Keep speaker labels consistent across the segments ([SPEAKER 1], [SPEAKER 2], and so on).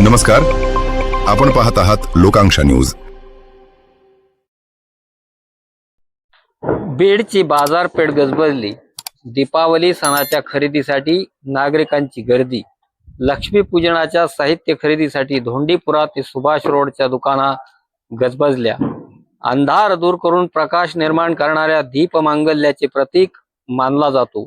[SPEAKER 1] नमस्कार. आपण पाहत आहात लोकांक्षा न्यूज.
[SPEAKER 2] बीडची बाजारपेठ गजबजली. दीपावली सणाच्या खरेदीसाठी नागरिकांची गर्दी. लक्ष्मीपूजनाच्या साहित्य खरेदीसाठी धोंडीपुरा ते सुभाष रोडच्या दुकाना गजबजल्या. अंधार दूर करून प्रकाश निर्माण करणाऱ्या दीपमांगल्याचे प्रतीक मानला जातो.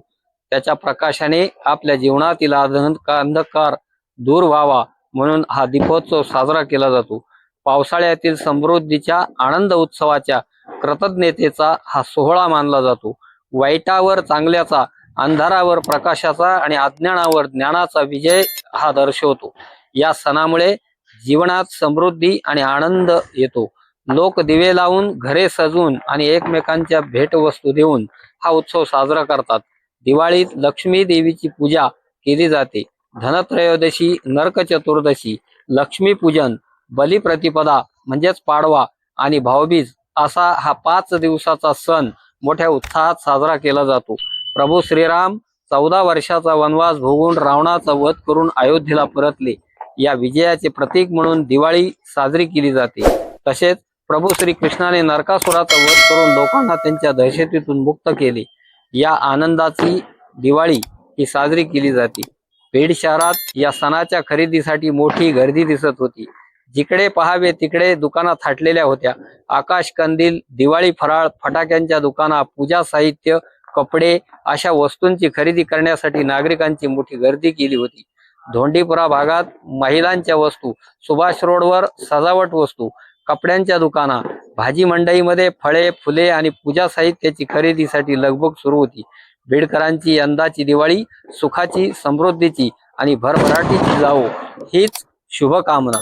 [SPEAKER 2] त्याच्या प्रकाशाने आपल्या जीवनातील अंधकार दूर व्हावा. म्हणून हा दीपोत्सव साजरा केला जातो. पावसाळ्यातील समृद्धीच्या आनंद उत्सवाच्या कृतज्ञतेचा हा सोहळा मानला जातो. वाईटावर चांगल्याचा अंधारावर प्रकाशाचा आणि अज्ञानावर ज्ञानाचा विजय हा दर्शवतो. या सणामुळे जीवनात समृद्धी आणि आनंद येतो. लोक दिवे लावून घरे सजवून आणि एकमेकांच्या भेटवस्तू देऊन हा उत्सव साजरा करतात. दिवाळीत लक्ष्मी देवीची पूजा केली जाते. धनत्रयोदशी नरक चतुर्दशी लक्ष्मीपूजन बलिप्रतिपदा म्हणजेच पाडवा आणि भाऊबीज असा हा पाच दिवसाचा सण मोठ्या उत्साहात साजरा केला जातो. प्रभू श्रीराम चौदा वर्षाचा वनवास भोगून रावणाचा वध करून अयोध्येला परतले. या विजयाचे प्रतीक म्हणून दिवाळी साजरी केली जाते. तसेच प्रभू श्री कृष्णाने नरकासुराचा वध करून लोकांना त्यांच्या दहशतीतून मुक्त केले. या आनंदाची दिवाळी ही साजरी केली जाते. पेड शहरात या सणाच्या खरेदीसाठी मोठी गर्दी दिसत होती. जिकडे पहावे तिकडे दुकाना थाटलेल्या होत्या. आकाश कंदील दिवाळी फराळ फटाक्यांच्या दुकाना पूजा साहित्य कपडे अशा वस्तूंची खरेदी करण्यासाठी नागरिकांची मोठी गर्दी केली होती. धोंडीपुरा भागात महिलांच्या वस्तू सुभाष रोडवर सजावट वस्तू कपड्यांच्या दुकाना भाजी मंडईमध्ये फळे फुले आणि पूजा साहित्याची खरेदीसाठी लगबग सुरू होती. बीडकरांची यंदाची दिवाळी सुखाची समृद्धीची आणि भरभराटीची जावो. हीच शुभकामना.